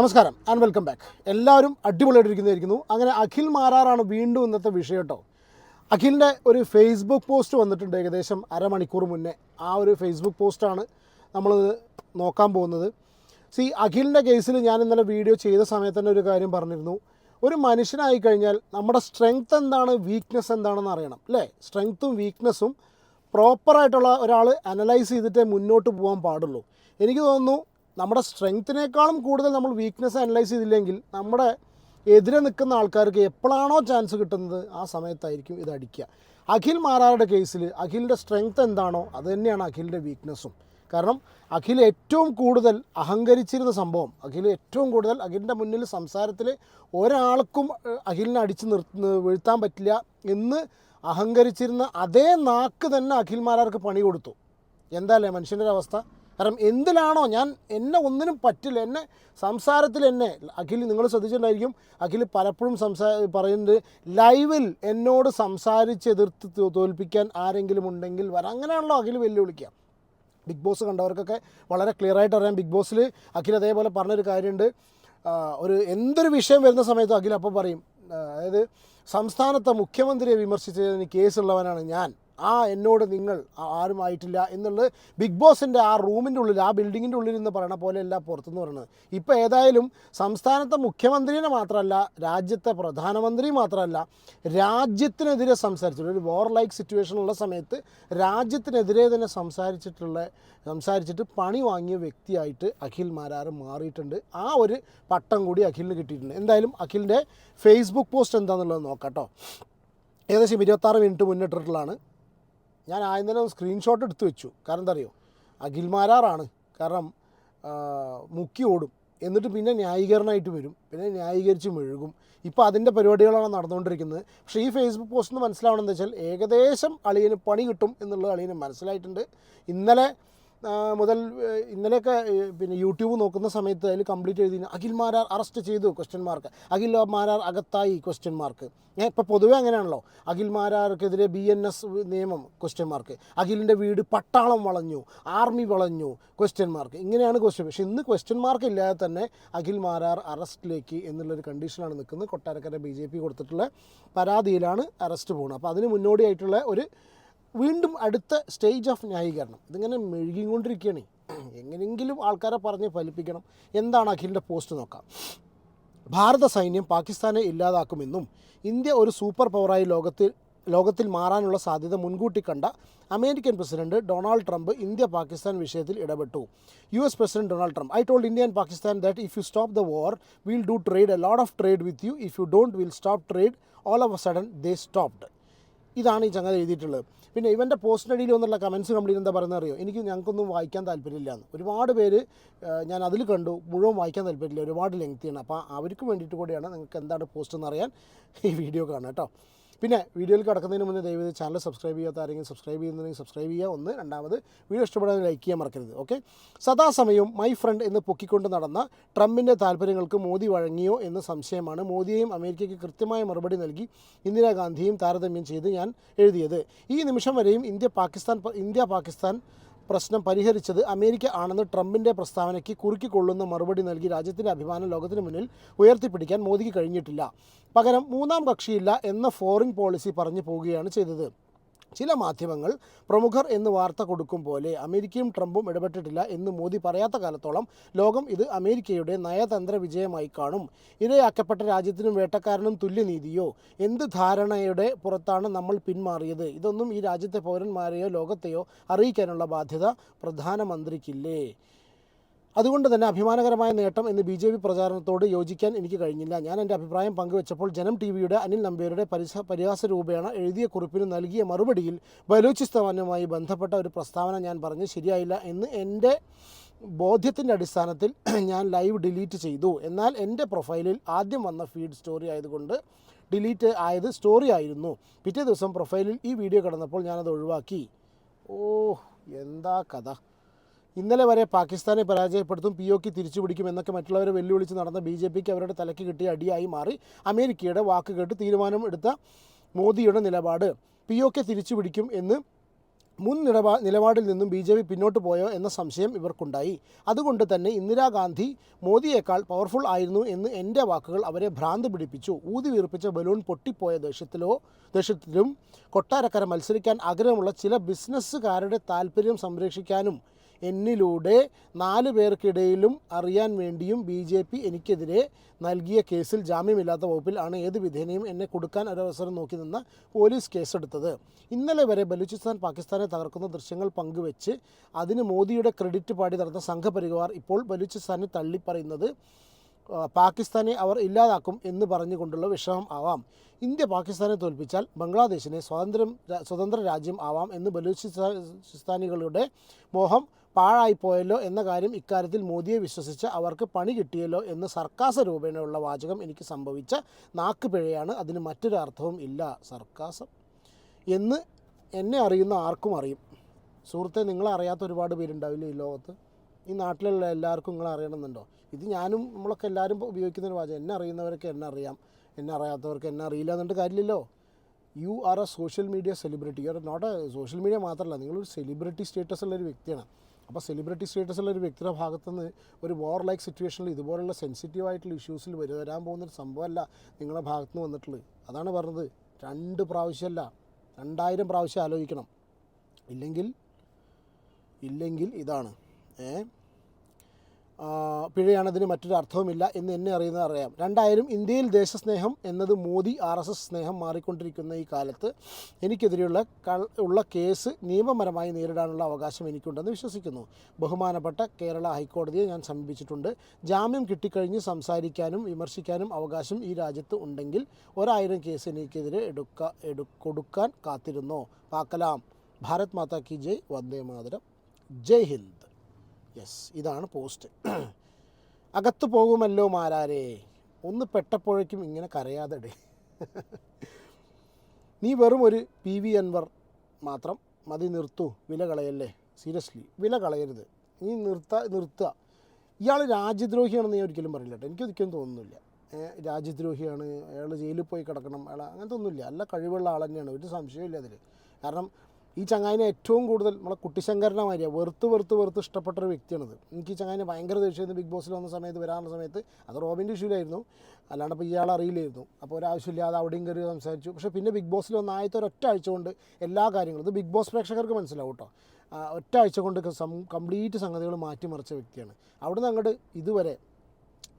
നമസ്കാരം and welcome back എല്ലാവരും അടിപൊളിയായിട്ടിരിക്കുന്നതായിരിക്കുന്നു. അങ്ങനെ അഖിൽ മാരാറാണ് വീണ്ടും ഇന്നത്തെ വിഷയം കേട്ടോ. അഖിലിന്റെ ഒരു ഫേസ്ബുക്ക് പോസ്റ്റ് വന്നിട്ടുണ്ട് ഏകദേശം അരമണിക്കൂർ മുന്നേ. ആ ഒരു ഫേസ്ബുക്ക് പോസ്റ്റാണ് നമ്മൾ നോക്കാൻ പോകുന്നത്. സി അഖിലിന്റെ കേസിൽ ഞാൻ ഇന്നലെ വീഡിയോ ചെയ്ത സമയത്ത് തന്നെ ഒരു കാര്യം പറഞ്ഞിരുന്നു. ഒരു മനുഷ്യനായി കഴിഞ്ഞാൽ നമ്മുടെ സ്ട്രെങ്ത് എന്താണ് വീക്ക്നെസ് എന്താണെന്ന് അറിയണം അല്ലേ? സ്ട്രെങ്ത്തും വീക്ക്നെസ്സും പ്രോപ്പറായിട്ടുള്ള ഒരാൾ അനലൈസ് ചെയ്തിട്ടേ മുന്നോട്ട് പോകാൻ പാടുള്ളൂ. എനിക്ക് തോന്നുന്നു നമ്മുടെ സ്ട്രെങ്ത്തിനേക്കാളും കൂടുതൽ നമ്മൾ വീക്ക്നെസ് അനലൈസ് ചെയ്തില്ലെങ്കിൽ നമ്മുടെ എതിരെ നിൽക്കുന്ന ആൾക്കാർക്ക് എപ്പോഴാണോ ചാൻസ് കിട്ടുന്നത് ആ സമയത്തായിരിക്കും ഇത് അടിക്കുക. അഖിൽ മാരാറുടെ കേസിൽ അഖിലിന്റെ സ്ട്രെങ്ത് എന്താണോ അത് തന്നെയാണ് അഖിലിന്റെ വീക്ക്നെസ്സും കാരണം അഖിൽ ഏറ്റവും കൂടുതൽ അഹങ്കരിച്ചിരുന്ന സംഭവം അഖിൽ ഏറ്റവും കൂടുതൽ അഖിലിന്റെ മുന്നിൽ സംസാരത്തിൽ ഒരാൾക്കും അഖിലിനെ അടിച്ച് നിർ വീഴ്ത്താൻ പറ്റില്ല എന്ന് അഹങ്കരിച്ചിരുന്ന അതേ നാക്ക് തന്നെ അഖിൽ മാരാർക്ക് പണി കൊടുത്തു. എന്താല്ലേ മനുഷ്യന്റെ അവസ്ഥ കാരണം എന്തിലാണോ ഞാൻ എന്നെ ഒന്നിനും പറ്റില്ല. എന്നെ സംസാരത്തിൽ എന്നെ അഖിൽ നിങ്ങൾ ശ്രദ്ധിച്ചിട്ടുണ്ടായിരിക്കും അഖിൽ പലപ്പോഴും സംസാ പറയുന്നത് ലൈവിൽ എന്നോട് സംസാരിച്ച് എതിർത്ത് തോൽപ്പിക്കാൻ ആരെങ്കിലും ഉണ്ടെങ്കിൽ വരാം. അങ്ങനെയാണല്ലോ അഖിൽ വെല്ലുവിളിക്കുക. ബിഗ് ബോസ് കണ്ടവർക്കൊക്കെ വളരെ ക്ലിയർ ആയിട്ട് അറിയാം. ബിഗ് ബോസിൽ അഖിൽ അതേപോലെ പറഞ്ഞൊരു കാര്യമുണ്ട്. ഒരു എന്തൊരു വിഷയം വരുന്ന സമയത്തും അഖിൽ അപ്പോൾ പറയും. അതായത് സംസ്ഥാനത്തെ മുഖ്യമന്ത്രിയെ വിമർശിച്ചതിന് കേസുള്ളവനാണ് ഞാൻ. ആ എന്നോട് നിങ്ങൾ ആരുമായിട്ടില്ല എന്നുള്ളത് ബിഗ് ബോസിന്റെ ആ റൂമിന്റെ ഉള്ളിൽ ആ ബിൽഡിങ്ങിന്റെ ഉള്ളിൽ നിന്ന് പറയണ പോലെയല്ല പുറത്തുനിന്ന് പറയുന്നത് ഇപ്പോൾ ഏതായാലും സംസ്ഥാനത്തെ മുഖ്യമന്ത്രിനെ മാത്രമല്ല രാജ്യത്തെ പ്രധാനമന്ത്രി മാത്രമല്ല രാജ്യത്തിനെതിരെ സംസാരിച്ചിട്ടുള്ള ഒരു വോർ ലൈക്ക് സിറ്റുവേഷൻ ഉള്ള സമയത്ത് രാജ്യത്തിനെതിരെ തന്നെ സംസാരിച്ചിട്ടുള്ള സംസാരിച്ചിട്ട് പണി വാങ്ങിയ വ്യക്തിയായിട്ട് അഖിൽ മാരാർ മാറിയിട്ടുണ്ട്. ആ ഒരു പട്ടം കൂടി അഖിലിന് കിട്ടിയിട്ടുണ്ട്. എന്തായാലും അഖിലിന്റെ ഫേസ്ബുക്ക് പോസ്റ്റ് എന്താണെന്നുള്ളത് നോക്കാം കേട്ടോ. ഏകദേശം ഇരുപത്താറ് മിനിറ്റ് മുന്നിട്ടിട്ടുള്ളതാണ്. ഞാൻ ആദ്യം തന്നെ സ്ക്രീൻഷോട്ട് എടുത്തു വെച്ചു. കാരണം എന്താ അറിയോ? അഖിൽമാരാറാണ് കാരണം മുക്കി ഓടും. എന്നിട്ട് പിന്നെ ന്യായീകരണമായിട്ട് വരും. പിന്നെ ന്യായീകരിച്ച് മെഴുകും. ഇപ്പോൾ അതിന്റെ പരിപാടികളാണ് നടന്നുകൊണ്ടിരിക്കുന്നത്. പക്ഷേ ഈ ഫേസ്ബുക്ക് പോസ്റ്റ് നിന്ന് മനസ്സിലാവണമെന്ന് വെച്ചാൽ ഏകദേശം അളിയന് പണി കിട്ടും എന്നുള്ളത് അളിയന് മനസ്സിലായിട്ടുണ്ട്. ഇന്നലെ മുതൽ ഇന്നലെയൊക്കെ പിന്നെ യൂട്യൂബ് നോക്കുന്ന സമയത്ത് അതിൽ കംപ്ലീറ്റ് എഴുതി അഖിൽ മാരാർ അറസ്റ്റ് ചെയ്തു ക്വസ്റ്റ്യൻ മാർക്ക് അഖിൽ മാരാർ അകത്തായി ക്വസ്റ്റ്യൻ മാർക്ക് ഇപ്പോൾ പൊതുവേ അങ്ങനെയാണല്ലോ. അഖിൽ മാരാർക്കെതിരെ ബി എൻ എസ് നിയമം ക്വസ്റ്റ്യൻ മാർക്ക് അഖിലിന്റെ വീട് പട്ടാളം വളഞ്ഞു ആർമി വളഞ്ഞു ക്വസ്റ്റ്യൻ മാർക്ക് ഇങ്ങനെയാണ് ക്വസ്റ്റ്യൻ പക്ഷേ ഇന്ന് ക്വസ്റ്റ്യൻ മാർക്ക് ഇല്ലാതെ തന്നെ അഖിൽ മാരാർ അറസ്റ്റിലേക്ക് എന്നുള്ളൊരു കണ്ടീഷനാണ് നിൽക്കുന്നത്. കൊട്ടാരക്കര ബി ജെ പി കൊടുത്തിട്ടുള്ള പരാതിയിലാണ് അറസ്റ്റ് പോകുന്നത്. അപ്പോൾ അതിന് മുന്നോടിയായിട്ടുള്ള ഒരു വീണ്ടും അടുത്ത സ്റ്റേജ് ഓഫ് ന്യായീകരണം. ഇതിങ്ങനെ മെഴുകിക്കൊണ്ടിരിക്കുകയാണ്. എങ്ങനെയെങ്കിലും ആൾക്കാരെ പറഞ്ഞ് ഫലിപ്പിക്കണം. എന്താണ് അഖിലിന്റെ പോസ്റ്റ് നോക്കാം. ഭാരത സൈന്യം പാകിസ്ഥാനെ ഇല്ലാതാക്കുമെന്നും ഇന്ത്യ ഒരു സൂപ്പർ പവറായി ലോകത്തിൽ ലോകത്തിൽ മാറാനുള്ള സാധ്യത മുൻകൂട്ടി കണ്ട American president Donald Trump India Pakistan വിഷയത്തിൽ ഇടപെട്ടു. U S president Donald Trump I told India and Pakistan that if you stop the war will do trade a lot of trade with you if you don't will stop trade all of a sudden they stopped ഇതാണ് ഈ ചങ്ങല എഴുതിയിട്ടുള്ളത്. പിന്നെ ഇവന്റെ പോസ്റ്റിനടിയിൽ വന്നുള്ള comments complete എന്താ പറയുന്നത് അറിയോ? എനിക്ക് ഞങ്ങൾക്കൊന്നും വായിക്കാൻ താല്പര്യമില്ല എന്ന്. ഒരുപാട് പേര് ഞാൻ അതിൽ കണ്ടു. മുഴുവൻ വായിക്കാൻ താല്പര്യമില്ല. ഒരുപാട് ലെങ്തിയാണ് അപ്പോൾ അവർക്ക് വേണ്ടിയിട്ട് കൂടിയാണ് നിങ്ങൾക്ക് എന്താണ് പോസ്റ്റ് എന്നറിയാൻ ഈ വീഡിയോ കാണുക കേട്ടോ. പിന്നെ വീഡിയോയിൽ കിടക്കുന്നതിന് മുന്നേ ദയവേത് ചാനൽ സബ്സ്ക്രൈബ് ചെയ്യാത്ത ആരെങ്കിലും സബ്സ്ക്രൈബ് ചെയ്യുന്നുണ്ടെങ്കിൽ സബ്സ്ക്രൈബ് ചെയ്യുക. ഒന്ന്. രണ്ടാമത് വീഡിയോ ഇഷ്ടപ്പെടാൻ ലൈക്ക് ചെയ്യാൻ മറക്കരുത്. ഓക്കെ സദാസമയവും മൈ ഫ്രണ്ട് എന്ന് പൊക്കിക്കൊണ്ട് നടന്ന ട്രംപിന്റെ താല്പര്യങ്ങൾക്ക് മോദി വഴങ്ങിയോ എന്ന സംശയമാണ്. മോദിയെയും അമേരിക്കയ്ക്ക് കൃത്യമായ മറുപടി നൽകി ഇന്ദിരാഗാന്ധിയും താരതമ്യം ചെയ്ത് ഞാൻ എഴുതിയത്. ഈ നിമിഷം വരെയും ഇന്ത്യ പാകിസ്ഥാൻ ഇന്ത്യ പാകിസ്ഥാൻ പ്രശ്നം പരിഹരിച്ചത് അമേരിക്ക ആണെന്ന് ട്രംപിന്റെ പ്രസ്താവനയ്ക്ക് കുറുക്കിക്കൊള്ളുന്ന മറുപടി നൽകി രാജ്യത്തിന്റെ അഭിമാനം ലോകത്തിന് മുന്നിൽ ഉയർത്തിപ്പിടിക്കാൻ മോദിക്ക് കഴിഞ്ഞിട്ടില്ല. പകരം മൂന്നാം കക്ഷിയില്ല എന്ന ഫോറിൻ പോളിസി പറഞ്ഞു പോവുകയാണ് ചെയ്തത്. ചില മാധ്യമങ്ങൾ പ്രമുഖർ എന്ന് വാർത്ത കൊടുക്കും പോലെ അമേരിക്കയും ട്രംപും ഇടപെട്ടിട്ടില്ല എന്ന് മോദി പറയാത്ത കാലത്തോളം ലോകം ഇത് അമേരിക്കയുടെ നയതന്ത്ര വിജയമായി കാണും. ഇരയാക്കപ്പെട്ട രാജ്യത്തിനും വേട്ടക്കാരനും തുല്യനീതിയോ? എന്ത് ധാരണയുടെ പുറത്താണ് നമ്മൾ പിന്മാറിയത്? ഇതൊന്നും ഈ രാജ്യത്തെ പൗരന്മാരെയോ ലോകത്തെയോ അറിയിക്കാനുള്ള ബാധ്യത പ്രധാനമന്ത്രിക്കില്ലേ? അതുകൊണ്ട് തന്നെ അഭിമാനകരമായ നേട്ടം എന്ന് ബി ജെ പി പ്രചാരണത്തോട് യോജിക്കാൻ എനിക്ക് കഴിഞ്ഞില്ല. ഞാൻ എന്റെ അഭിപ്രായം പങ്കുവച്ചപ്പോൾ ജനം ടി വിയുടെ അനിൽ നമ്പ്യരുടെ പരിസ പരിഹാസ രൂപേണ എഴുതിയ കുറിപ്പിന് നൽകിയ മറുപടിയിൽ ബലൂചിസ്ഥാനുമായി ബന്ധപ്പെട്ട ഒരു പ്രസ്താവന ഞാൻ പറഞ്ഞ് ശരിയായില്ല എന്ന് എന്റെ ബോധ്യത്തിന്റെ അടിസ്ഥാനത്തിൽ ഞാൻ ലൈവ് ഡിലീറ്റ് ചെയ്തു. എന്നാൽ എന്റെ പ്രൊഫൈലിൽ ആദ്യം വന്ന ഫീഡ് സ്റ്റോറി ആയതുകൊണ്ട് ഡിലീറ്റ് ആയത് സ്റ്റോറി ആയിരുന്നു. പിറ്റേ ദിവസം പ്രൊഫൈലിൽ ഈ വീഡിയോ കിടന്നപ്പോൾ ഞാനത് ഒഴിവാക്കി. ഓ എന്താ കഥ? ഇന്നലെ വരെ പാകിസ്ഥാനെ പരാജയപ്പെടുത്തും പി തിരിച്ചു പിടിക്കും എന്നൊക്കെ മറ്റുള്ളവരെ വെല്ലുവിളിച്ച് നടന്ന ബി ജെ പിക്ക് അവരുടെ തലയ്ക്ക് കിട്ടിയ അടിയായി മാറി. അമേരിക്കയുടെ വാക്ക് കേട്ട് തീരുമാനം എടുത്ത മോദിയുടെ നിലപാട്. പി തിരിച്ചു പിടിക്കും എന്ന് മുൻ നിലപാ നിലപാടിൽ നിന്നും ബി ജെ പി പിന്നോട്ട് പോയോ എന്ന സംശയം ഇവർക്കുണ്ടായി. അതുകൊണ്ട് തന്നെ ഇന്ദിരാഗാന്ധി മോദിയേക്കാൾ പവർഫുൾ ആയിരുന്നു എന്ന് എന്റെ വാക്കുകൾ അവരെ ഭ്രാന്ത് പിടിപ്പിച്ചു. ഊതി വീർപ്പിച്ച ബലൂൺ പൊട്ടിപ്പോയ ദേഷ്യത്തിലോ ദേഷ്യത്തിലും കൊട്ടാരക്കര മത്സരിക്കാൻ ആഗ്രഹമുള്ള ചില ബിസിനസ്സുകാരുടെ താല്പര്യം സംരക്ഷിക്കാനും എന്നിലൂടെ നാല് പേർക്കിടയിലും അറിയാൻ വേണ്ടിയും ബി ജെ പി എനിക്കെതിരെ നൽകിയ കേസിൽ ജാമ്യമില്ലാത്ത വകുപ്പിൽ ആണ് ഏത് വിധേനയും എന്നെ കൊടുക്കാൻ ഒരവസരം നോക്കി നിന്ന പോലീസ് കേസെടുത്തത്. ഇന്നലെ വരെ ബലൂചിസ്ഥാൻ പാകിസ്ഥാനെ തകർക്കുന്ന ദൃശ്യങ്ങൾ പങ്കുവെച്ച് അതിന് മോദിയുടെ ക്രെഡിറ്റ് പാടി നടന്ന സംഘപരിവാർ ഇപ്പോൾ ബലൂചിസ്ഥാനെ തള്ളിപ്പറയുന്നത് പാകിസ്ഥാനെ അവർ ഇല്ലാതാക്കും എന്ന് പറഞ്ഞുകൊണ്ടുള്ള വിഷമം ആവാം. ഇന്ത്യ പാകിസ്ഥാനെ തോൽപ്പിച്ചാൽ ബംഗ്ലാദേശിനെ സ്വാതന്ത്ര്യം സ്വതന്ത്ര രാജ്യം ആവാം എന്ന് ബലൂചിസ്ഥാനികളുടെ മോഹം പാഴായിപ്പോയല്ലോ എന്ന കാര്യം ഇക്കാര്യത്തിൽ മോദിയെ വിശ്വസിച്ച് അവർക്ക് പണി കിട്ടിയല്ലോ എന്ന് സർക്കാസ രൂപേണയുള്ള വാചകം എനിക്ക് സംഭവിച്ച നാക്കുപിഴയാണ്. അതിന് മറ്റൊരു അർത്ഥവും ഇല്ല സർക്കാസം. എന്ന് എന്നെ അറിയുന്ന ആർക്കും അറിയും. സുഹൃത്തെ നിങ്ങളെ അറിയാത്ത ഒരുപാട് പേരുണ്ടാവില്ലേ ഈ ലോകത്ത്? ഈ നാട്ടിലുള്ള എല്ലാവർക്കും നിങ്ങൾ അറിയണമെന്നുണ്ടോ? ഇത് ഞാനും നമ്മളൊക്കെ എല്ലാവരും ഉപയോഗിക്കുന്ന ഒരു വാചകം. എന്നെ അറിയുന്നവരൊക്കെ എന്നെ അറിയാം. എന്നെ അറിയാത്തവർക്ക് എന്നെ അറിയില്ല എന്നിട്ട് കാര്യമില്ലല്ലോ. You are a social media celebrity you are not a social media മാത്രമല്ല നിങ്ങളൊരു സെലിബ്രിറ്റി സ്റ്റേറ്റസ് ഉള്ള ഒരു വ്യക്തിയാണ്. അപ്പോൾ സെലിബ്രിറ്റി സ്റ്റേറ്റസ് ഉള്ള ഒരു വ്യക്തിയുടെ ഭാഗത്തുനിന്ന് ഒരു വോർ ലൈക്ക് സിറ്റുവേഷനിൽ ഇതുപോലുള്ള സെൻസിറ്റീവ് ആയിട്ടുള്ള ഇഷ്യൂസിൽ വരി വരാൻ പോകുന്നൊരു സംഭവമല്ല നിങ്ങളുടെ ഭാഗത്തുനിന്ന് വന്നിട്ടുള്ളത്. അതാണ് പറഞ്ഞത്. രണ്ട് പ്രാവശ്യമല്ല രണ്ടായിരം പ്രാവശ്യം ആലോചിക്കണം. ഇല്ലെങ്കിൽ ഇല്ലെങ്കിൽ ഇതാണ്. ഏ? ആ, പിഴയാണതിന് മറ്റൊരു അർത്ഥവുമില്ല എന്ന് എന്നെ അറിയുന്നത് അറിയാം. രണ്ടായിരം ഇന്ത്യയിൽ ദേശസ്നേഹം എന്നത് മോദി ആർ എസ് എസ് സ്നേഹം മാറിക്കൊണ്ടിരിക്കുന്ന ഈ കാലത്ത് എനിക്കെതിരെയുള്ള ഉള്ള കേസ് നിയമപരമായി നേരിടാനുള്ള അവകാശം എനിക്കുണ്ടെന്ന് വിശ്വസിക്കുന്നു. ബഹുമാനപ്പെട്ട കേരള ഹൈക്കോടതിയെ ഞാൻ സമീപിച്ചിട്ടുണ്ട്. ജാമ്യം കിട്ടിക്കഴിഞ്ഞ് സംസാരിക്കാനും വിമർശിക്കാനും അവകാശം ഈ രാജ്യത്ത് ഉണ്ടെങ്കിൽ ഒരായിരം കേസ് എനിക്കെതിരെ എടുക്ക എടു കൊടുക്കാൻ കാത്തിരുന്നോ? പാക്കലാം ഭാരത് മാതാ കി ജയ്. വന്ദേ മാതരം. ജയ് ഹിന്ദ്. യെസ് ഇതാണ് പോസ്റ്റ് അകത്തു പോകുമല്ലോ മാരാരേ? ഒന്ന് പെട്ടപ്പോഴേക്കും ഇങ്ങനെ കരയാതെടേ. നീ വെറും ഒരു പി വി അൻവർ മാത്രം മതി നിർത്തു. വില കളയല്ലേ? സീരിയസ്ലി വില കളയരുത്. നീ നിർത്ത നിർത്തുക. ഇയാൾ രാജ്യദ്രോഹിയാണെന്ന് ഞാൻ ഒരിക്കലും പറയില്ല കേട്ടോ. എനിക്കൊരിക്കലും തോന്നുന്നില്ല. രാജ്യദ്രോഹിയാണ്. അയാൾ ജയിലിൽ പോയി കിടക്കണം. അയാൾ അങ്ങനത്തെ ഒന്നുമില്ല. നല്ല കഴിവുള്ള ആൾ തന്നെയാണ്. ഒരു സംശയമില്ല അതിൽ കാരണം ഈ ചങ്ങായിനെ ഏറ്റവും കൂടുതൽ നമ്മളെ കുട്ടിശങ്കരനെ മാതിരിയാണ് വെറുത്ത് വെറുത്ത് വെറുത്ത് ഇഷ്ടപ്പെട്ട ഒരു വ്യക്തിയാണിത്. എനിക്ക് ഈ ചങ്ങായിനെ ഭയങ്കര ദേഷ്യമായിരുന്നു ബിഗ് ബോസിൽ വന്ന സമയത്ത് വരാനുള്ള സമയത്ത് അത് റോബിന്റെ ഇഷ്യൂലായിരുന്നു അല്ലാണ്ട് ഇപ്പോൾ ഇയാൾ അറിയില്ലായിരുന്നു. അപ്പോൾ ഒരാവശ്യമില്ലാതെ അവിടെയും കയറി സംസാരിച്ചു. പക്ഷേ പിന്നെ ബിഗ് ബോസിൽ വന്ന ആദ്യത്തെ ഒരൊറ്റ ആഴ്ച കൊണ്ട് എല്ലാ കാര്യങ്ങളും ഇത് ബിഗ് ബോസ് പ്രേക്ഷകർക്ക് മനസ്സിലാവും കേട്ടോ ഒറ്റ ആഴ്ച കൊണ്ട് കംപ്ലീറ്റ് സംഗതികൾ മാറ്റിമറിച്ച വ്യക്തിയാണ്. അവിടുന്ന് അങ്ങോട്ട് ഇതുവരെ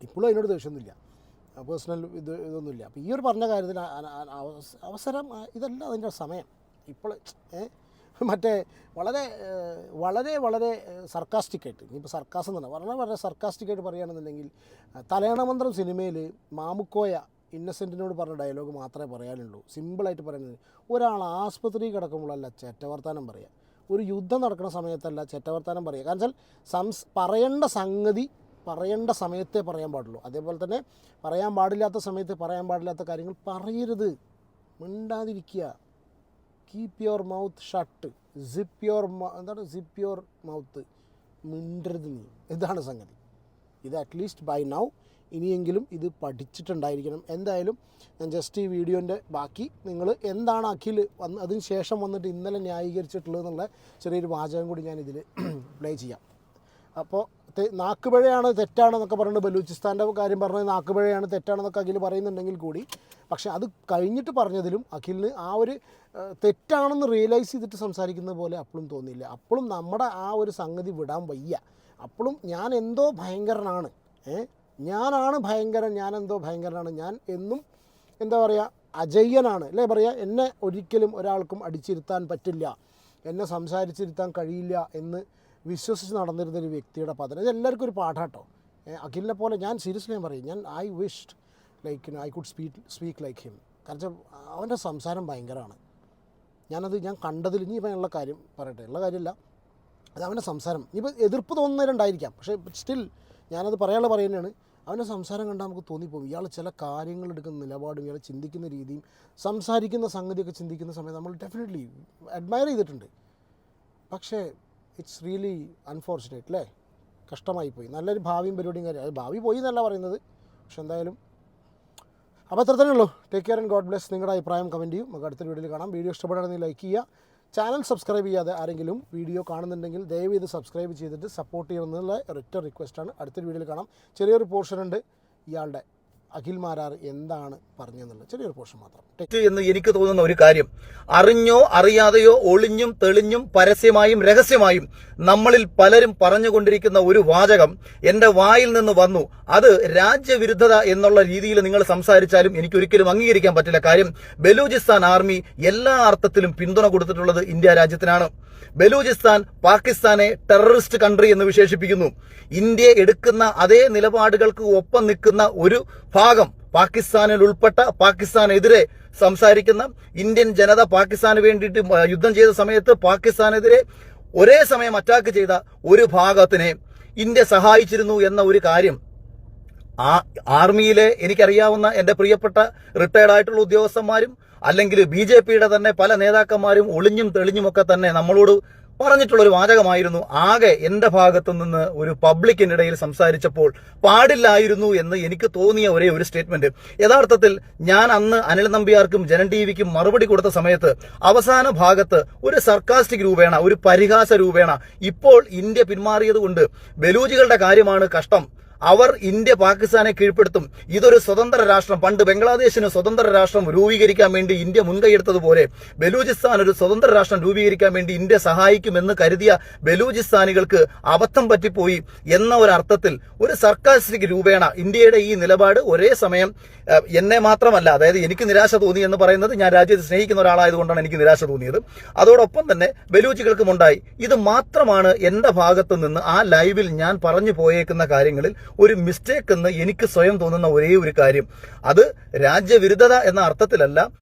ഇപ്പോഴും അതിനോട് ദേഷ്യമൊന്നുമില്ല. പേഴ്സണൽ ഇത് ഇതൊന്നുമില്ല. അപ്പോൾ ഈ ഒരു പറഞ്ഞ കാര്യത്തിൽ അവസരം ഇതല്ല അതിന്റെ സമയം. ഇപ്പോൾ ഏ മറ്റേ വളരെ വളരെ വളരെ സർക്കാസ്റ്റിക്കായിട്ട് ഇനിയിപ്പോൾ സർക്കാസ് എന്ന് പറഞ്ഞാൽ വളരെ വളരെ സർക്കാസ്റ്റിക്കായിട്ട് പറയുകയാണെന്നുണ്ടെങ്കിൽ തലയണമന്ത്രം സിനിമയിൽ മാമുക്കോയ ഇന്നസെന്റിനോട് പറഞ്ഞ ഡയലോഗ് മാത്രമേ പറയാനുള്ളൂ. സിമ്പിളായിട്ട് പറയുന്നത് ഒരാൾ ആസ്പത്രി കിടക്കുമ്പോഴല്ല ചേറ്റവർത്താനം പറയുക ഒരു യുദ്ധം നടക്കുന്ന സമയത്തല്ല ചേറ്റവർത്താനം പറയുക കാരണം വെച്ചാൽ സംസ് പറയേണ്ട സംഗതി പറയേണ്ട സമയത്തേ പറയാൻ പാടുള്ളൂ. അതേപോലെ തന്നെ പറയാൻ പാടില്ലാത്ത സമയത്ത് പറയാൻ പാടില്ലാത്ത കാര്യങ്ങൾ പറയരുത്. മിണ്ടാതിരിക്കുക. Keep your mouth shut zip your എന്താണ്? സിപ്പ് യുവർ മൗത്ത് മിണ്ടരുത് നീ. ഇതാണ് സംഗതി. ഇത് അറ്റ്ലീസ്റ്റ് ബൈ നൗ ഇനിയെങ്കിലും ഇത് പഠിച്ചിട്ടുണ്ടായിരിക്കണം. എന്തായാലും ഞാൻ ജസ്റ്റ് ഈ വീഡിയോന്റെ ബാക്കി. നിങ്ങൾ എന്താണ് അഖിൽ വന്ന് അതിന് ശേഷം വന്നിട്ട് ഇന്നലെ ന്യായീകരിച്ചിട്ടുള്ളത് എന്നുള്ള ചെറിയൊരു വാചകം കൂടി ഞാൻ ഇതിൽ പ്ലേ ചെയ്യാം. അപ്പോൾ നാക്കുപിഴയാണ് തെറ്റാണെന്നൊക്കെ പറയുന്നത്. ബലൂചിസ്ഥാന്റെ കാര്യം പറഞ്ഞത് നാക്കുപഴയാണ് തെറ്റാണെന്നൊക്കെ അഖിൽ പറയുന്നുണ്ടെങ്കിൽ കൂടി. പക്ഷേ അത് കഴിഞ്ഞിട്ട് പറഞ്ഞതിലും അഖിലിന് ആ ഒരു തെറ്റാണെന്ന് റിയലൈസ് ചെയ്തിട്ട് സംസാരിക്കുന്നത് പോലെ അപ്പോഴും തോന്നിയില്ല. അപ്പോഴും നമ്മുടെ ആ ഒരു സംഗതി വിടാൻ വയ്യ. അപ്പോഴും ഞാൻ എന്തോ ഭയങ്കരനാണ്. ഏ ഞാനാണ് ഭയങ്കരൻ ഞാൻ എന്തോ ഭയങ്കരനാണ്. ഞാൻ എന്നും എന്താ പറയുക അജയ്യനാണ്. അല്ലേ പറയുക എന്നെ ഒരിക്കലും ഒരാൾക്കും അടിച്ചിരുത്താൻ പറ്റില്ല. എന്നെ സംസാരിച്ചിരുത്താൻ കഴിയില്ല എന്ന് വിശ്വസിച്ച് നടന്നിരുന്ന ഒരു വ്യക്തിയുടെ പതനം. ഇത് എല്ലാവർക്കും ഒരു പാഠാട്ടോ അഖിലിനെ പോലെ ഞാൻ സീരിയസ്ലി ഞാൻ പറയും ഞാൻ I wished like I could speak speak like him കാരണം അവന്റെ സംസാരം ഭയങ്കരമാണ്. ഞാനത് ഞാൻ കണ്ടതിൽ ഇനി ഇപ്പം ഉള്ള കാര്യം പറയട്ടെ. ഉള്ള കാര്യമില്ല. അത് അവന്റെ സംസാരം. ഇനിയിപ്പോൾ എതിർപ്പ് തോന്നുന്നവരുണ്ടായിരിക്കാം. പക്ഷേ സ്റ്റിൽ ഞാനത് പറയാനുള്ള പറയുന്നതാണ് അവന്റെ സംസാരം കണ്ടാൽ നമുക്ക് തോന്നിപ്പോകും. ഇയാൾ ചില കാര്യങ്ങൾ എടുക്കുന്ന നിലപാടും ഇയാൾ ചിന്തിക്കുന്ന രീതിയും സംസാരിക്കുന്ന സംഗതിയൊക്കെ ചിന്തിക്കുന്ന സമയത്ത് നമ്മൾ ഡെഫിനറ്റ്ലി അഡ്മയർ ചെയ്തിട്ടുണ്ട്. പക്ഷേ ഇറ്റ്സ് റിയലി അൺഫോർച്ചുനേറ്റ് അല്ലേ? കഷ്ടമായിപ്പോയി. നല്ലൊരു ഭാവിയും പരിപാടിയും കാര്യം. ഭാവി പോയി എന്നല്ല പറയുന്നത്. പക്ഷെ എന്തായാലും അപ്പോൾ അത്ര തന്നെ ഉള്ളൂ. Take care and God bless നിങ്ങളുടെ അഭിപ്രായം കമന്റ് ചെയ്യും. നമുക്ക് അടുത്ത വീഡിയോയിൽ കാണാം. വീഡിയോ ഇഷ്ടപ്പെടുകയാണെങ്കിൽ ലൈക്ക് ചെയ്യുക. ചാനൽ സബ്സ്ക്രൈബ് ചെയ്യാതെ ആരെങ്കിലും വീഡിയോ കാണുന്നുണ്ടെങ്കിൽ ദയവ് ഇത് സബ്സ്ക്രൈബ് ചെയ്തിട്ട് സപ്പോർട്ട് ചെയ്യണമെന്നുള്ള ഒരൊറ്റ റിക്വസ്റ്റാണ് അടുത്തൊരു വീഡിയോയിൽ കാണാം. ചെറിയൊരു പോർഷൻ ഉണ്ട് ഇയാളുടെ അഖിൽ മാരാർ എന്താണ് പറഞ്ഞതെന്നുള്ളത് ചെറിയൊരു പോർഷൻ മാത്രം. എന്ന് എനിക്ക് തോന്നുന്ന ഒരു കാര്യം. അറിഞ്ഞോ അറിയാതെയോ ഒളിഞ്ഞും തെളിഞ്ഞും പരസ്യമായും രഹസ്യമായും നമ്മളിൽ പലരും പറഞ്ഞുകൊണ്ടിരിക്കുന്ന ഒരു വാചകം എന്റെ വായിൽ നിന്ന് വന്നു. അത് രാജ്യവിരുദ്ധത എന്നുള്ള രീതിയിൽ നിങ്ങൾ സംസാരിച്ചാലും എനിക്ക് ഒരിക്കലും അംഗീകരിക്കാൻ പറ്റില്ല കാര്യം ബലൂചിസ്ഥാൻ ആർമി എല്ലാ അർത്ഥത്തിലും പിന്തുണ കൊടുത്തിട്ടുള്ളത് ഇന്ത്യ രാജ്യത്തിനാണ്. ബലൂചിസ്ഥാൻ പാകിസ്ഥാനെ ടെററിസ്റ്റ് കൺട്രി എന്ന് വിശേഷിപ്പിക്കുന്നു. ഇന്ത്യ എടുക്കുന്ന അതേ നിലപാടുകൾക്ക് ഒപ്പം നിൽക്കുന്ന ഒരു ഭാഗം പാകിസ്ഥാനിൽ ഉൾപ്പെട്ട പാകിസ്ഥാനെതിരെ സംസാരിക്കുന്ന ഇന്ത്യൻ ജനത പാകിസ്ഥാന് വേണ്ടിയിട്ട് യുദ്ധം ചെയ്ത സമയത്ത് പാകിസ്ഥാനെതിരെ ഒരേ സമയം അറ്റാക്ക് ചെയ്ത ഒരു ഭാഗത്തിനെ ഇന്ത്യ സഹായിച്ചിരുന്നു എന്ന ഒരു കാര്യം ആ ആർമിയിലെ എനിക്കറിയാവുന്ന എന്റെ പ്രിയപ്പെട്ട റിട്ടയർഡ് ആയിട്ടുള്ള ഉദ്യോഗസ്ഥന്മാരും അല്ലെങ്കിൽ ബി ജെ പിയുടെ തന്നെ പല നേതാക്കന്മാരും ഒളിഞ്ഞും തെളിഞ്ഞുമൊക്കെ തന്നെ നമ്മളോട് പറഞ്ഞിട്ടുള്ള ഒരു വാചകമായിരുന്നു. ആകെ എന്റെ ഭാഗത്തു നിന്ന് ഒരു പബ്ലിക്കിനിടയിൽ സംസാരിച്ചപ്പോൾ പാടില്ലായിരുന്നു എന്ന് എനിക്ക് തോന്നിയ ഒരേ ഒരു സ്റ്റേറ്റ്മെന്റ്. യഥാർത്ഥത്തിൽ ഞാൻ അന്ന് അനിൽ നമ്പ്യാർക്കും ജനൻ ടി വിക്കും മറുപടി കൊടുത്ത സമയത്ത് അവസാന ഭാഗത്ത് ഒരു സർക്കാസ്റ്റിക് രൂപേണ ഒരു പരിഹാസ രൂപേണ ഇപ്പോൾ ഇന്ത്യ പിന്മാറിയത് കൊണ്ട് ബലൂജികളുടെ കാര്യമാണ് കഷ്ടം. അവർ ഇന്ത്യ പാകിസ്ഥാനെ കീഴ്പ്പെടുത്തും. ഇതൊരു സ്വതന്ത്ര രാഷ്ട്രം. പണ്ട് ബംഗ്ലാദേശിന് സ്വതന്ത്ര രാഷ്ട്രം രൂപീകരിക്കാൻ വേണ്ടി ഇന്ത്യ മുൻകൈയെടുത്തതുപോലെ ബലൂചിസ്ഥാൻ ഒരു സ്വതന്ത്ര രാഷ്ട്രം രൂപീകരിക്കാൻ വേണ്ടി ഇന്ത്യ സഹായിക്കുമെന്ന് കരുതിയ ബലൂചിസ്ഥാനികൾക്ക് അബദ്ധം പറ്റിപ്പോയി എന്ന ഒരു അർത്ഥത്തിൽ ഒരു സർക്കാസ്റ്റിക് രൂപേണ ഇന്ത്യയുടെ ഈ നിലപാട് ഒരേ സമയം എന്നെ മാത്രമല്ല അതായത് എനിക്ക് നിരാശ തോന്നി എന്ന് പറയുന്നത് ഞാൻ രാജ്യത്തെ സ്നേഹിക്കുന്ന ഒരാളായതുകൊണ്ടാണ് എനിക്ക് നിരാശ തോന്നിയത്. അതോടൊപ്പം തന്നെ ബലൂചികൾക്കും ഉണ്ടായി. ഇത് മാത്രമാണ് എന്റെ ഭാഗത്തു നിന്ന് ആ ലൈവിൽ ഞാൻ പറഞ്ഞു പോയേക്കുന്ന കാര്യങ്ങളിൽ ഒരു മിസ്റ്റേക്ക് എന്ന് എനിക്ക് സ്വയം തോന്നുന്ന ഒരേ ഒരു കാര്യം. അത് രാജ്യവിരുദ്ധത എന്ന അർത്ഥത്തിലല്ല